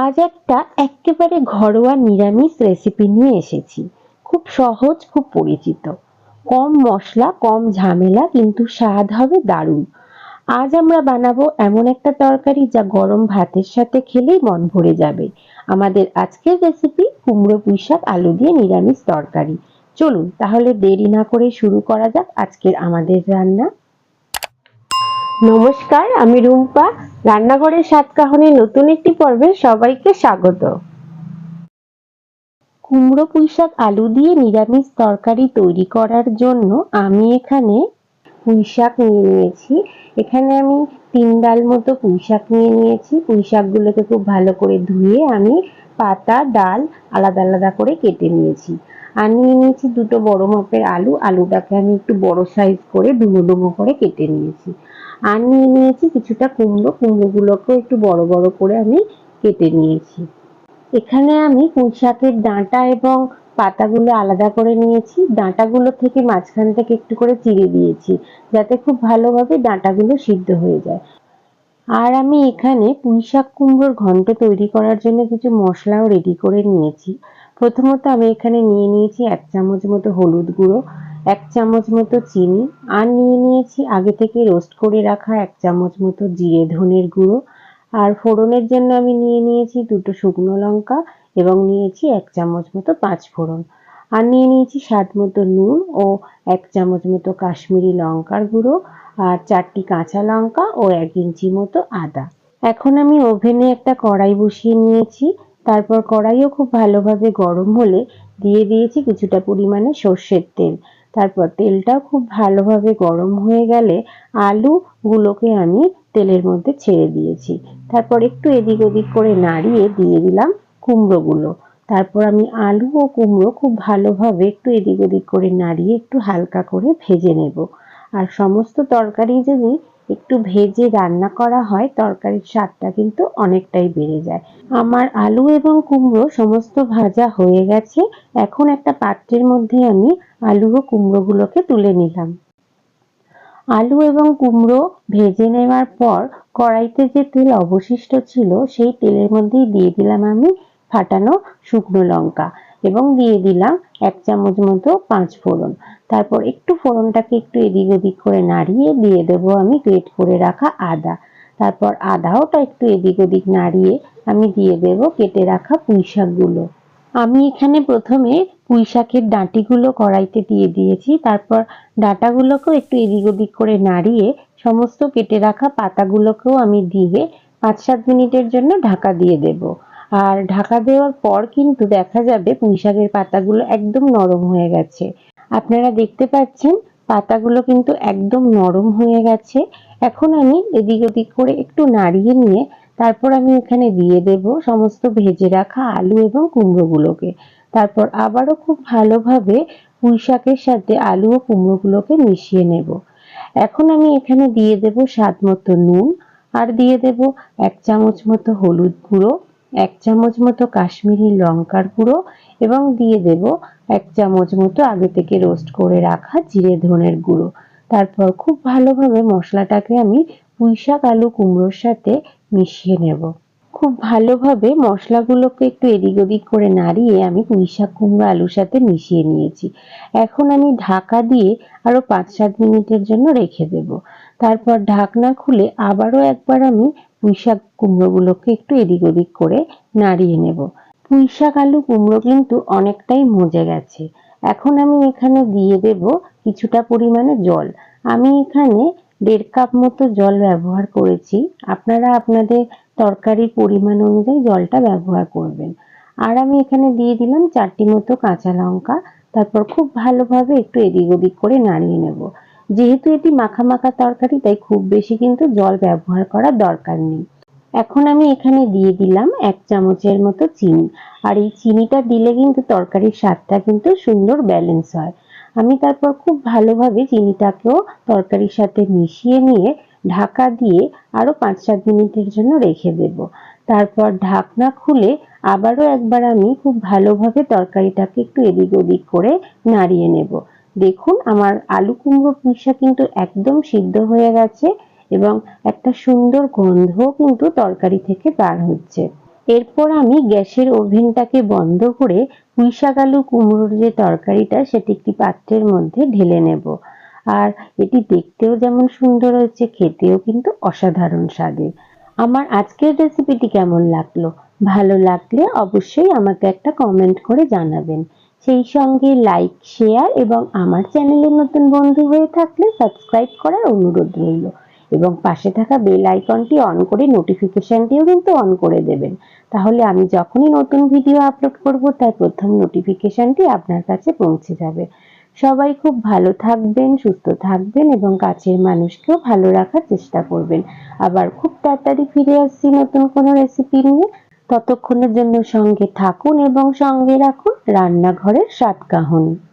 আজ একটা একেবারে ঘরোয়া নিরামিষ রেসিপি নিয়ে এসেছি। খুব সহজ, খুব পরিচিত। কম মশলা, কম ঝামেলা, কিন্তু স্বাদ হবে দারুণ। আজ আমরা বানাবো এমন একটা তরকারি যা গরম ভাতের সাথে খেলেই মন ভরে যাবে। আমাদের আজকের রেসিপি কুমড়ো পুঁই শাক আলু দিয়ে নিরামিষ তরকারি। চলুন, তাহলে দেরি না করে শুরু করা যাক আজকের আমাদের রান্না। নমস্কার, আমি রুম্পা। রান্নাঘরের সাত কাহনের নতুন একটি পর্বে সবাইকে স্বাগত। কুমড়ো পুঁই শাক আলু দিয়ে নিরামিষ তরকারি তৈরি করার জন্য আমি এখানে পুঁই শাক নিয়ে নিয়েছি। এখানে আমি তিন ডাল মতো পুঁই শাক নিয়ে নিয়েছি। পুঁই শাকগুলোকে খুব ভালো করে ধুয়ে আমি পাতা, ডাল আলাদা আলাদা করে কেটে নিয়েছি। আর নিয়ে নিয়েছি দুটো বড় মাপের আলু। আলুটাকে আমি একটু বড় সাইজ করে ডুমো ডুমো করে কেটে নিয়েছি। আর নিয়ে নিয়েছি কিছুটা কুমড়ো। কুমড়োগুলোকেও একটু বড় বড় করে আমি কেটে নিয়েছি। এখানে আমি পুঁই শাকের ডাঁটা এবং পাতাগুলো আলাদা করে নিয়েছি। ডাঁটাগুলো থেকে মাঝখান থেকে একটু করে চিড়ে দিয়েছি, যাতে খুব ভালোভাবে ডাঁটাগুলো সিদ্ধ হয়ে যায়। আর আমি এখানে পুঁই শাক কুমড়োর ঘন্ট তৈরি করার জন্য কিছু মশলাও রেডি করে নিয়েছি। প্রথমত আমি এখানে নিয়ে নিয়েছি এক চামচ মতো হলুদ গুঁড়ো। এক চামচ মতো চিনি, আর নিয়ে নিয়েছি আগে থেকে রোস্ট করে রাখা এক চামচ মতো জিরে, ধনের গুঁড়ো। আর ফোড়নের জন্য আমি নিয়ে নিয়েছি দুটো শুকনো লঙ্কা এবং নিয়েছি এক চামচ মতো পাঁচ ফোড়ন। আর নিয়ে নিয়েছি স্বাদ মতো নুন ও এক চামচ মতো কাশ্মীরি লঙ্কার গুঁড়ো আর চারটি কাঁচা লঙ্কা ও এক ইঞ্চি মতো আদা। এখন আমি ওভেনে একটা কড়াই বসিয়ে নিয়েছি। তারপর কড়াইও খুব ভালোভাবে গরম হলে দিয়ে দিয়েছি কিছুটা পরিমাণে সর্ষের তেল। তারপর তেলটা খুব ভালোভাবে গরম হয়ে গেলে আলুগুলোকে আমি তেলের মধ্যে ছেড়ে দিয়েছি। তারপর একটু এদিক ওদিক করে নাড়িয়ে দিয়ে দিলাম কুমড়োগুলো। তারপর আমি আলু ও কুমড়ো খুব ভালোভাবে একটু এদিক ওদিক করে নাড়িয়ে একটু হালকা করে ভেজে নেব। আর সমস্ত তরকারি যদি একটু ভেজে রান্না করা হয়, তরকারির স্বাদটা কিন্তু অনেকটাই বেড়ে যায়। আমার আলু এবং কুমড়ো সমস্ত ভাজা হয়ে গেছে। এখন একটা পাত্রের মধ্যে আমি আলু ও কুমড়োগুলোকে তুলে নিলাম। আলু এবং কুমড়ো ভেজে নেওয়ার পর কড়াইতে যে তেল অবশিষ্ট ছিল, সেই তেলের মধ্যেই দিয়ে দিলাম আমি ফাটানো শুকনো লঙ্কা। এবং দিয়ে দিলাম এক চামচ মতো পাঁচ ফোড়ন। তারপর একটু ফোড়নটাকে একটু এদিক ওদিক করে নাড়িয়ে দিয়ে দেবো আমি গ্রেট করে রাখা আদা। তারপর আদাওটা একটু এদিক ওদিক নাড়িয়ে আমি দিয়ে দেব কেটে রাখা পুঁই শাকগুলো। আমি এখানে প্রথমে পুঁই শাকের ডাঁটিগুলো কড়াইতে দিয়ে দিয়েছি। তারপর ডাঁটাগুলোকেও একটু এদিক ওদিক করে নাড়িয়ে সমস্ত কেটে রাখা পাতাগুলোকেও আমি দিয়ে পাঁচ সাত মিনিটের জন্য ঢাকা দিয়ে দেব। আর ঢাকা দেওয়ার পর কিন্তু দেখা যাবে পুঁই শাকের পাতাগুলো একদম নরম হয়ে গেছে। আপনারা দেখতে পাচ্ছেন পাতাগুলো কিন্তু একদম নরম হয়ে গেছে। এখন আমি এদিক ওদিক করে একটু নাড়িয়ে নিয়ে তারপর আমি এখানে দিয়ে দেব সমস্ত ভেজে রাখা আলু এবং কুমড়োগুলোকে। তারপর আবারও খুব ভালোভাবে পুঁই শাকের সাথে আলু ও কুমড়োগুলোকে মিশিয়ে নেব। এখন আমি এখানে দিয়ে দেব স্বাদ মতো নুন আর দিয়ে দেব এক চামচ মতো হলুদ গুঁড়ো। এক চামচ মতো কাশ্মীরি লঙ্কার গুঁড়ো এবং দিয়ে দেব এক চামচ মতো আগে থেকে রোস্ট করে রাখা জিরে ধনের গুঁড়ো। তারপর খুব ভালোভাবে মশলাটাকে আমি পুঁই শাক, আলু, কুমড়োর সাথে মিশিয়ে নেব। খুব ভালোভাবে মশলাগুলোকে একটু এদিক ওদিক করে নাড়িয়ে আমি পুঁই শাক, কুমড়ো, আলুর সাথে মিশিয়ে নিয়েছি। এখন আমি ঢাকা দিয়ে আরও পাঁচ সাত মিনিটের জন্য রেখে দেব। তারপর ঢাকনা খুলে আবারও একবার আমি পুঁই শাক কুমড়োগুলোকে একটু এদিক ওদিক করে নাড়িয়ে নেব। পুঁই শাক আলু কুমড়ো কিন্তু অনেকটাই মজে গেছে। এখন আমি এখানে দিয়ে দেব কিছুটা পরিমাণে জল। আমি এখানে দেড় কাপ মতো জল ব্যবহার করেছি। আপনারা আপনাদের তরকারির পরিমাণ অনুযায়ী জলটা ব্যবহার করবেন। আর আমি এখানে দিয়ে দিলাম চারটি মতো কাঁচা লঙ্কা। তারপর খুব ভালোভাবে একটু এদিক ওদিক করে নাড়িয়ে নেব। যেহেতু এটি মাখা মাখা তরকারি, তাই খুব বেশি কিন্তু জল ব্যবহার করার দরকার নেই। এখন আমি এখানে দিয়ে দিলাম এক চামচের মতো চিনি। আর এই চিনিটা দিলে কিন্তু তরকারির স্বাদটা কিন্তু সুন্দর ব্যালেন্স হয়। আমি তারপর খুব ভালোভাবে চিনিটাকেও তরকারির সাথে মিশিয়ে নিয়ে ঢাকা দিয়ে আরও পাঁচ সাত মিনিটের জন্য রেখে দেব। তারপর ঢাকনা খুলে আবারও একবার আমি খুব ভালোভাবে তরকারিটাকে একটু এদিক ওদিক করে নাড়িয়ে নেব। দেখুন, আমার আলু কুমড়ো পুঁইশা কিন্তু একদম সিদ্ধ হয়ে গেছে এবং একটা সুন্দর গন্ধও কিন্তু তরকারি থেকে বার হচ্ছে। এরপর আমি গ্যাসের ওভেনটাকে বন্ধ করে পুঁইশাক আলু কুমড়োর যে তরকারিটা, সেটি একটি পাত্রের মধ্যে ঢেলে নেব। আর এটি দেখতেও যেমন সুন্দর হয়েছে, খেতেও কিন্তু অসাধারণ স্বাদের। আমার আজকের রেসিপিটি কেমন লাগল? ভালো লাগলে অবশ্যই আমাকে একটা কমেন্ট করে জানাবেন। সেই সঙ্গে লাইক শেয়ার এবং আমার চ্যানেলে নতুন বন্ধু হয়ে থাকলে সাবস্ক্রাইব করার অনুরোধ রইল। এবং পাশে থাকা বেল আইকনটি অন করে নোটিফিকেশনটিও কিন্তু অন করে দেবেন। তাহলে আমি যখনই নতুন ভিডিও আপলোড করব, তার প্রথম নোটিফিকেশনটি আপনার কাছে পৌঁছে যাবে। সবাই খুব ভালো থাকবেন, সুস্থ থাকবেন এবং কাছের মানুষকেও ভালো রাখার চেষ্টা করবেন। আবার খুব তাড়াতাড়ি ফিরে আসছি নতুন কোনো রেসিপি নিয়ে। ততক্ষণের জন্য সঙ্গে থাকুন এবং সঙ্গে রাখুন রান্নাঘরের সাতকাহন কাহন